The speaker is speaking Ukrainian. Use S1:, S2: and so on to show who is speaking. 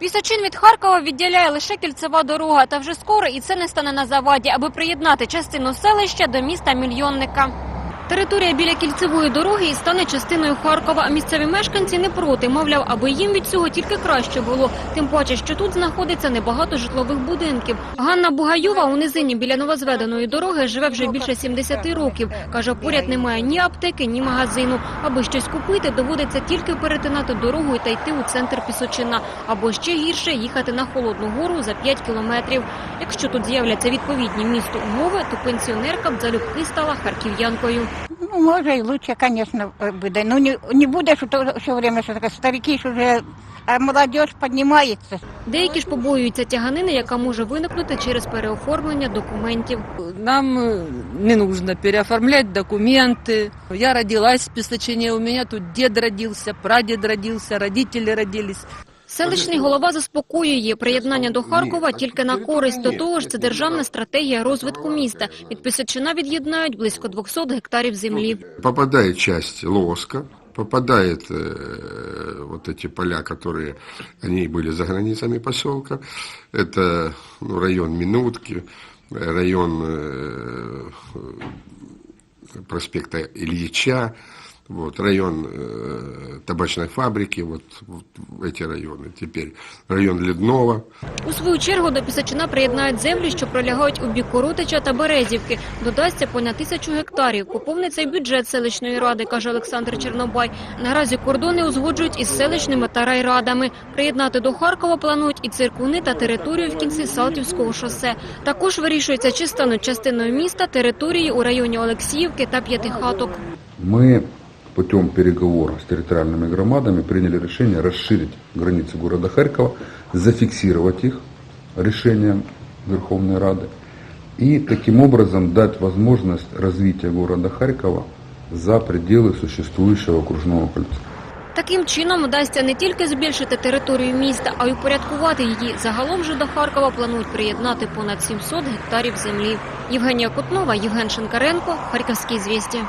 S1: Пісочин від Харкова відділяє лише кільцева дорога, та вже скоро і це не стане на заваді, аби приєднати частину селища до міста мільйонника. Територія біля кільцевої дороги і стане частиною Харкова. Місцеві мешканці не проти. Мовляв, аби їм від цього тільки краще було. Тим паче, що тут знаходиться небагато житлових будинків. Ганна Бугаюва у низині біля новозведеної дороги живе вже більше 70 років. Каже, поряд немає ні аптеки, ні магазину. Аби щось купити, доводиться тільки перетинати дорогу та йти у центр Пісочина. Або ще гірше їхати на Холодну гору за 5 кілометрів. Якщо тут з'являться відповідні місту умови, то пенсіонерка б залюбки стала харків'янкою.
S2: Ну, може, і лучше, звісно, буде. Ну, не, не буде, що то все время, що таке старики, що вже, а молодь піднімається.
S1: Деякі ж побоюються тяганини, яка може виникнути через переоформлення документів.
S3: Нам э, не нужно переоформлять документы. Я родилась в Песочине, у меня тут дед родился, прадед родился, родители родились.
S1: Селищний голова заспокоює приєднання до Харкова тільки на користь. До того ж, це державна стратегія розвитку міста. Від Пісочина від'єднають близько 200 гектарів землі.
S4: Попадает часть Лоска, попадает э, вот эти поля, которые они были за границами поселка. Это ну, район Минутки, э, район э, э, проспекта Ильича, вот, район э, табачной фабрики, вот, вот эти районы. Теперь район Ледного.
S1: У свою чергу до Пісочина приєднають землі, що пролягають у бік Коротича та Березівки. Додасться понад тисячу гектарів. Поповниться й бюджет селищної ради, каже Олександр Чернобай. Наразі кордони узгоджують із селищними та райрадами. Приєднати до Харкова планують і циркуни та територію в кінці Салтівського шосе. Також вирішується, чи стануть частиною міста території у районі Олексіївки та П'ятихаток.
S5: Мы путем переговоров с территориальными громадами приняли решение расширить границы города Харькова, зафиксировать их решением Верховной Рады и таким образом дать возможность развития города Харькова за пределы существующего окружного кольца.
S1: Таким чином вдасться не тільки збільшити територію міста, а й упорядкувати її. Загалом же до Харкова планують приєднати понад 700 гектарів землі. Євгенія Кутнова, Євген Шинкаренко, Харківські звісті.